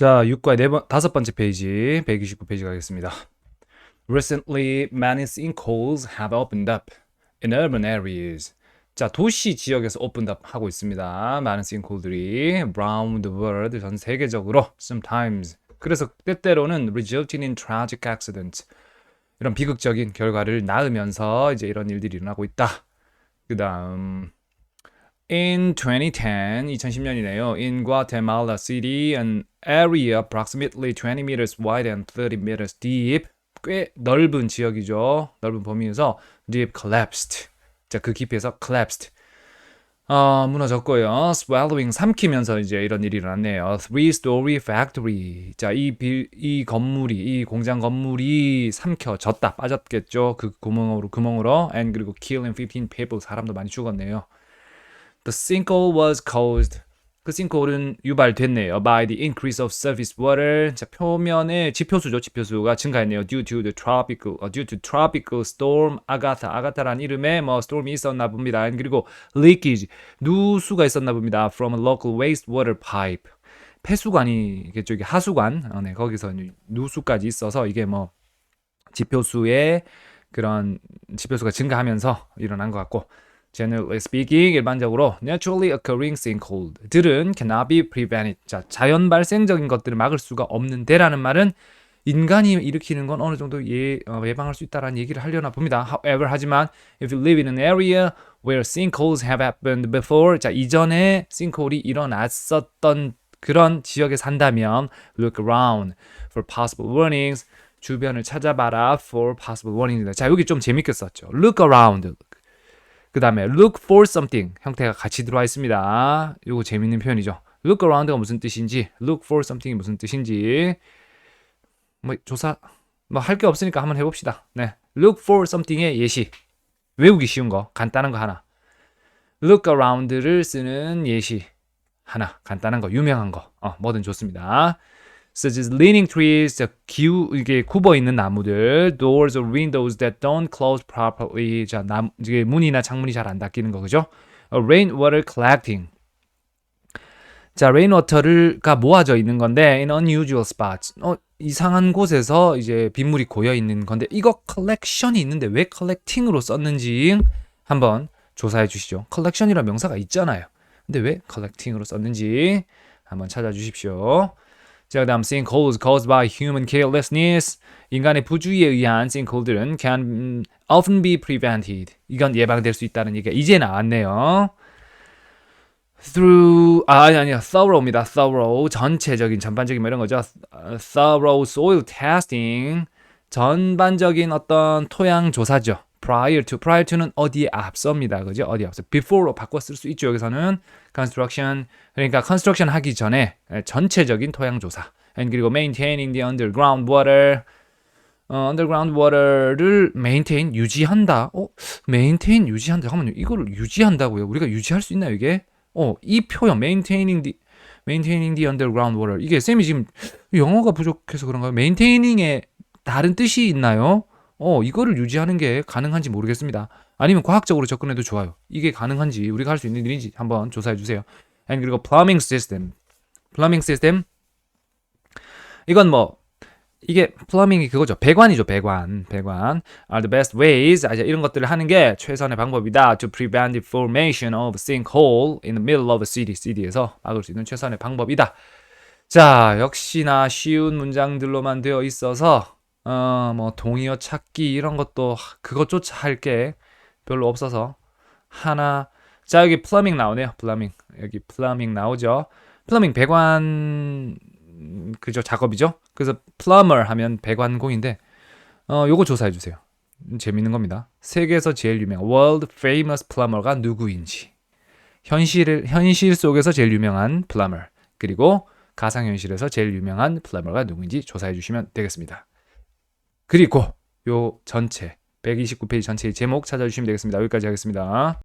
자, 6과의 네 번, 다섯 번째 페이지, 129페이지 가겠습니다. Recently, many sinkholes have opened up in urban areas. 자, 도시 지역에서 opened up 하고 있습니다. 많은 sinkhole들이 around the world, 전 세계적으로 sometimes. 그래서 때때로는 resulting in tragic accidents. 이런 비극적인 결과를 낳으면서 이제 이런 일들이 일어나고 있다. 그 다음 In 2010, 2010년이네요. In Guatemala City, an area approximately 20 meters wide and 30 meters deep. 꽤 넓은 지역이죠. 넓은 범위에서 deep collapsed. 자, 그 깊이에서 collapsed. 어, 무너졌고요. swallowing 삼키면서 이제 이런 일이 일어났네요. three story factory. 자, 이, 빌, 이 건물이 이 공장 건물이 삼켜졌다. 빠졌겠죠. 그 구멍으로 구멍으로 and 그리고 killing 15 people 사람도 많이 죽었네요. The sinkhole was caused. 그 싱크홀은 유발됐네요. By the increase of surface water. 자, 표면의 지표수죠. 지표수가 증가했네요. Due to the tropical, 어, due to tropical storm 아가타. 아가타란 이름의 뭐 storm이 있었나 봅니다. 그리고 leakage. 누수가 있었나 봅니다. From a local wastewater pipe. 폐수관이겠죠. 이게 하수관. 어, 네, 거기서 누수까지 있어서 이게 뭐 지표수의 그런 지표수가 증가하면서 일어난 것 같고 Generally speaking, 일반적으로 naturally occurring sinkhole들은 cannot be prevented. 자, 자연 발생적인 것들을 막을 수가 없는데라는 말은 인간이 일으키는 건 어느 정도 예, 어, 예방할 수 있다라는 얘기를 하려나 봅니다. However, 하지만 if you live in an area where sinkholes have happened before, 자 이전에 sinkhole이 일어났었던 그런 지역에 산다면 look around for possible warnings. 주변을 찾아봐라 for possible warnings. 자 여기 좀 재밌게 썼죠. Look around. 그 다음에 look for something 형태가 같이 들어와 있습니다. 이거 재밌는 표현이죠. look around가 무슨 뜻인지, look for something이 무슨 뜻인지 뭐 조사 뭐 할 게 없으니까 한번 해봅시다. 네, look for something의 예시 외우기 쉬운 거 간단한 거 하나. look around를 쓰는 예시 하나 간단한 거 유명한 거 어, 뭐든 좋습니다. Such as leaning trees, 자, 기우 이게 굽어 있는 나무들, doors or windows that don't close properly. 자, 남 이게 문이나 창문이 잘 안 닫히는 거 그죠? Uh, rainwater collecting. 자, rainwater가 모아져 있는 건데 in unusual spots. 어, 이상한 곳에서 이제 빗물이 고여 있는 건데 이거 collection이 있는데 왜 collecting으로 썼는지 한번 조사해 주시죠. collection이란 명사가 있잖아요. 근데 왜 collecting으로 썼는지 한번 찾아 주십시오. 자, 그다음 sinkholes caused by human carelessness. 인간의 부주의에 의한 sinkhole들은 can often be prevented. 이건 예방될 수 있다는 얘기가 이제 나왔네요. through 아 아니 아니야 thorough입니다. thorough 전체적인 전반적인 뭐 이런 거죠. thorough soil testing 전반적인 어떤 토양 조사죠. Prior to prior to는 어디에 앞섭니다. 그죠? 어디 앞서 before로 바꿔 쓸 수 있죠. 여기서는 construction 그러니까 construction 하기 전에 전체적인 토양 조사. and 그리고 maintaining the underground water 어, underground water를 maintain 유지한다. 어, maintain 유지한다. 잠깐만요. 이거를 유지한다고요. 우리가 유지할 수 있나요, 이게? 어, 이 표현 maintaining the maintaining the underground water. 이게 쌤이 지금 영어가 부족해서 그런가요? maintaining에 다른 뜻이 있나요? 어, 이거를 유지하는 게 가능한지 모르겠습니다. 아니면 과학적으로 접근해도 좋아요. 이게 가능한지 우리가 할 수 있는 일인지 한번 조사해 주세요. and 그리고 plumbing system. plumbing system 이건 뭐 이게 플러밍이 그거죠. 배관이죠. 배관. 배관. are the best ways. 아, 이런 것들을 하는 게 최선의 방법이다. to prevent the formation of sinkhole in the middle of a city. city에서 막을 수 있는 최선의 방법이다. 자, 역시나 쉬운 문장들로만 되어 있어서 어, 뭐 동의어 찾기 이런 것도 그것조차 할 게 별로 없어서 하나 자 여기 플러밍 나오네요. 플러밍 여기 플러밍 나오죠. 플러밍 배관 그죠 작업이죠. 그래서 플러머 하면 배관공인데 어 요거 조사해 주세요. 재밌는 겁니다. 세계에서 제일 유명 world famous plumber가 누구인지 현실 현실 속에서 제일 유명한 플러머 그리고 가상 현실에서 제일 유명한 플러머가 누구인지 조사해 주시면 되겠습니다. 그리고 요 전체 129페이지 전체의 제목 찾아주시면 되겠습니다. 여기까지 하겠습니다.